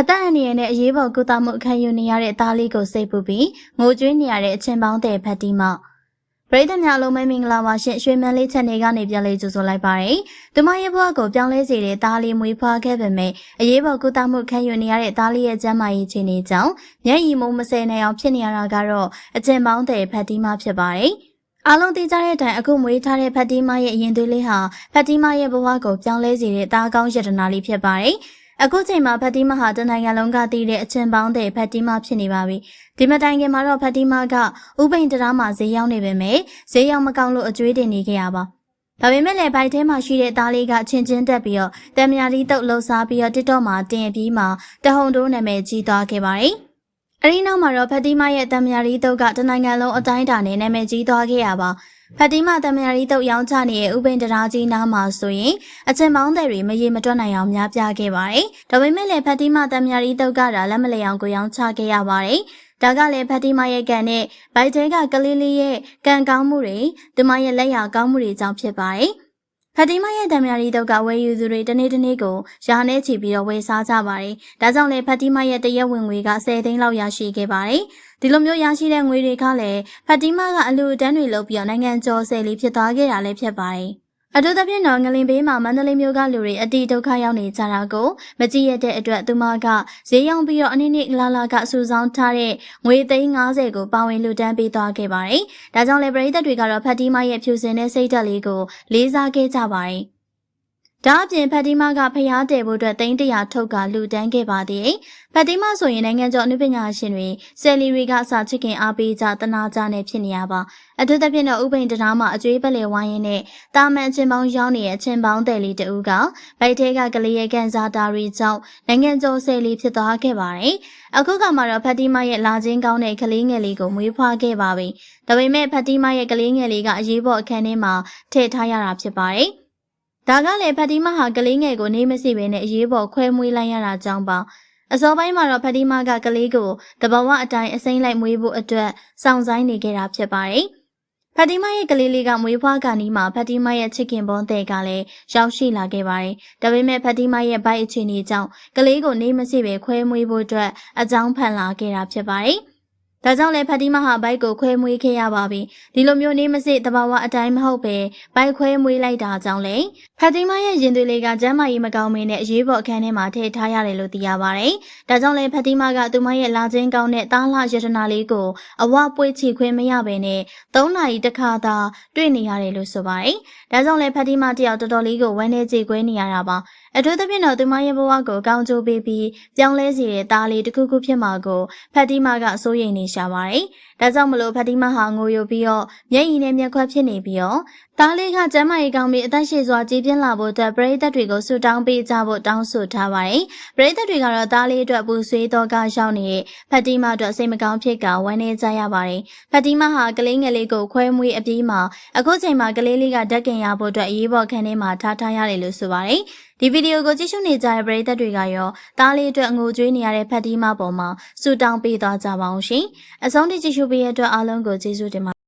အသက်အန္တရာယ်နဲ့အရေးပေါ်ကုသမှုခံယူနေရတဲ့သားလေးကိုစိတ်ပူပြီးငိုကြွေးနေရတဲ့အချင်းပေါင်းတဲ့ဖတ်တီမပရိသတ်များလုံးမဲမင်္ဂလာပါရှင်ရွှေမန်းလေးချက်နေကနေပြန်လေးကြိုဆိုလိုက်ပါရယ်။သူမရဲ့ဘဝကိုပြောင်းလဲစေတဲ့သားလေးမွေးဖွားခဲ့ပေမဲ့အရေးပေါ်ကုသမှုခံယူနေရတဲ့သားလေးရဲ့ကျန်းမာရေးအခြေအနေကြောင့်မျက်ရည်မုံမဆဲနိုင်အောင်ဖြစ်နေရတာကတော့အချင်းပေါင်းတဲ့ဖတ်တီမဖြစ်ပါရယ်။အားလုံးသိကြတဲ့အတိုင်းအခုမွေးထားတဲ့ဖတ်တီမရဲ့အရင်သွေးလေးဟာဖတ်တီမရဲ့ဘဝကိုပြောင်းလဲစေတဲ့သားကောင်းယတနာလေးဖြစ်ပါတယ်။ အခုချိန်မှာဖတ်တီမာဟာတနိုင်ငံလုံးကတည်တဲ့အချင်းပေါင်းတဲ့ဖတ်တီမာဖြစ်နေပါပြီ။ဒီမတိုင်ခင်မှာတော့ဖတ်တီမာကဥပိန်တရားမှာဈေးရောက်နေပေမဲ့ဈေးရောက်မကောင်းလို့အကျွေးတင်နေခဲ့ရပါ။ဒါပေမဲ့လည်းဘိုက်ထဲမှာရှိတဲ့သားလေးကချင်းချင်းတက်ပြီးတော့တံမြာလီတုတ်လှုပ်ရှားပြီးတော့တစ်တော့မှာတင်ပြီးမှတဟုန်တိုးနာမည်ကြီးသွားခဲ့ပါတယ်။အရီနောက်မှာတော့ဖတ်တီမာရဲ့တံမြာလီတုတ်ကတနိုင်ငံလုံးအတိုင်းအတာနဲ့နာမည်ကြီးသွားခဲ့ရပါ။ ဖတ်တီမာတမယာရီတုတ်ရောင်းချနေတဲ့ဥပိန်တရာကြီးနားမှာဆိုရင်အချင်းပေါင်းတဲ့တွေမရေမတွက်နိုင်အောင်များပြားခဲ့ပါတယ်။ဒါပေမဲ့လည်းဖတ်တီမာတမယာရီတုတ်ကတာလက်မလျောင်ကိုရောင်းချခဲ့ရပါတယ်။ဒါကလည်းဖတ်တီမာရဲ့ကန်နဲ့ဘိုက်တဲကကလေးလေးရဲ့ကန်ကောင်းမှုတွေဒီမရဲ့လက်ရကောင်းမှုတွေကြောင့်ဖြစ်ပါတယ်။ ဖတီမာရဲ့တံမြာရီတုတ်ကဝယ်ယူသူတွေတနေ့တနေ့ကိုရာနဲ့ချီပြီးတော့ဝယ်စားကြပါတယ်။ဒါကြောင့်လည်းဖတီမာရဲ့တရက်ဝင်ငွေက10သိန်းလောက်ရရှိခဲ့ပါတယ်။ဒီလိုမျိုးရရှိတဲ့ငွေတွေကလည်းဖတ်တီမာကအလူတန်းတွေလုပ်ပြီးတော့နိုင်ငံကျော်ဆယ်လေးဖြစ်သွားခဲ့တာလည်းဖြစ်ပါတယ်။ အထူးသဖြင့်တော့ငလင်ဘေးမှာမန္တလေးမြို့ကလူတွေအတိဒုက္ခရောက်နေကြတာကိုမကြည့်ရတဲ့အတွက်သူမကဈေးရောင်းပြီးတော့အနည်းနည်းလာလာကစူဆောင်းထားတဲ့ငွေသိန်း90ကိုပါဝင်လူတန်းပေးသွားခဲ့ပါတယ်။ဒါကြောင့်လည်းပရိသတ်တွေကတော့ဖတ်တီမာရဲ့ဖြူစင်တဲ့စိတ်ဓာတ်လေးကိုလေးစားခဲ့ကြပါတယ်။ ဒါအပြင်ဖတ်တီမာကဖျားတယ်ဖို့အတွက်တိန်းတရာထုတ်ကလူတန်းခဲ့ပါသေးတယ်။ဖတ်တီမာဆိုရင်နိုင်ငံကျော်အနုပညာရှင်တွေဆယ်လီတွေကစာချစ်ခင်အားပေးကြတနာကြနဲ့ဖြစ်နေရပါ။အထူးသဖြင့်တော့ဥပိန်တရားမှာအကျွေးပလေဝိုင်းရင်နဲ့တာမန်အချင်းပေါင်းရောက်နေတဲ့အချင်းပေါင်းတယ်လီတူကဗိုက်ထဲကကလေးရဲ့ကန်စားတာတွေကြောင့်နိုင်ငံကျော်ဆယ်လီဖြစ်သွားခဲ့ပါတယ်။အခုကမှတော့ဖတ်တီမာရဲ့လာချင်းကောင်းတဲ့ကလေးငယ်လေးကိုမွေးဖွားခဲ့ပါပြီ။ဒါပေမဲ့ဖတ်တီမာရဲ့ကလေးငယ်လေးကအရေးပေါ်အခန်းထဲမှာထည့်ထားရတာဖြစ်ပါတယ်။ ဒါကလည်းဖတ်တီမာဟာကလေးငယ်ကိုနေမစီဘဲနဲ့အရေးပေါ်ခွဲမွေးလိုက်ရတာကြောင့်ပါအစောပိုင်းမှာတော့ဖတ်တီမာကကလေးကိုတဘာဝအတိုင်းအစိမ့်လိုက်မွေးဖို့အတွက်စောင့်ဆိုင်နေခဲ့တာဖြစ်ပါတယ်ဖတ်တီမာရဲ့ကလေးလေးကမွေးဖွားကနီးမှာဖတ်တီမာရဲ့ချစ်ခင်ဘွန်တဲ့ကလည်းရောက်ရှိလာခဲ့ပါတယ်။ဒါပေမဲ့ဖတ်တီမာရဲ့ဘိုက်အခြေအနေကြောင့်ကလေးကိုနေမစီပဲခွဲမွေးဖို့အတွက်အကြောင်းဖန်လာခဲ့တာဖြစ်ပါတယ်။ ဒါကြောင့်လည်းဖတ်တီမဟာဘိုက်ကိုခွဲမွေးခဲ့ရပါပြီဒီလိုမျိုးနေမစစ်တဘာဝအတိုင်းမဟုတ်ပဲဘိုက်ခွဲမွေးလိုက်တာကြောင့်လေဖတ်တီမရဲ့ရင်သွေးလေးကကျမ်းမာရေးမကောင်းမင်းနဲ့အရေးပေါ်အခန်းထဲမှာထည့်ထားရတယ်လို့သိရပါတယ်ဒါကြောင့်လည်းဖတ်တီမကသူမရဲ့လာခြင်းကောင်းတဲ့တားလှယတနာလေးကိုအဝပွေးချီခွင့်မရဘဲနဲ့၃နာရီတစ်ခါသာတွေ့နေရတယ်လို့ဆိုပါတယ်ဒါကြောင့်လည်းဖတ်တီမတယောက်တော်တော်လေးကိုဝမ်းနေကြည်ခွဲနေရတာပါအထူးသဖြင့်တော့သူမရဲ့ဘဝကိုကောင်းကျိုးပေးပြီးပြောင်းလဲစေတဲ့သားလေးတစ်ခုခုဖြစ်မှာကိုဖတ်တီမာကစိုးရိမ်နေရှာပါတယ်။ ဒါကြောင့်မလို့ဖတ်တီမာဟာငိုယိုပြီးတော့မျက်ရည်နဲ့မျက်ခွက်ဖြစ်နေပြီးတော့သားလေးကကျမ်းမာရေးကောင်းပြီးအသက်ရှည်စွာကြီးပြင်းလာဖို့အတွက်ပရိသတ်တွေကိုဆုတောင်းပေးကြဖို့တောင်းဆိုထားပါတယ်။ပရိသတ်တွေကတော့သားလေးအတွက်ပူဆွေးတော့ကရောက်နေတဲ့ဖတ်တီမာအတွက်စိတ်မကောင်းဖြစ်ကဝမ်းနည်းကြရပါတယ်။ဖတ်တီမာဟာကလေးငယ်လေးကိုခွဲမွေးအပြီးမှာအခုချိန်မှာကလေးလေးကဓာတ်ကင်ရဖို့အတွက်အရေးပေါ်ခန်းထဲမှာထားထားရတယ်လို့ဆိုပါတယ်။ဒီဗီဒီယိုကိုကြည့်ရှုနေကြတဲ့ပရိသတ်တွေကရောသားလေးအတွက်အငိုကြွေးနေရတဲ့ဖတ်တီးမပေါ်မှာဆူတောင်းပေးသွားကြပါအောင်ရှင်။အဆုံးထိကြည့်ရှုပေးရတဲ့အတွက်အားလုံးကိုကျေးဇူးတင်ပါ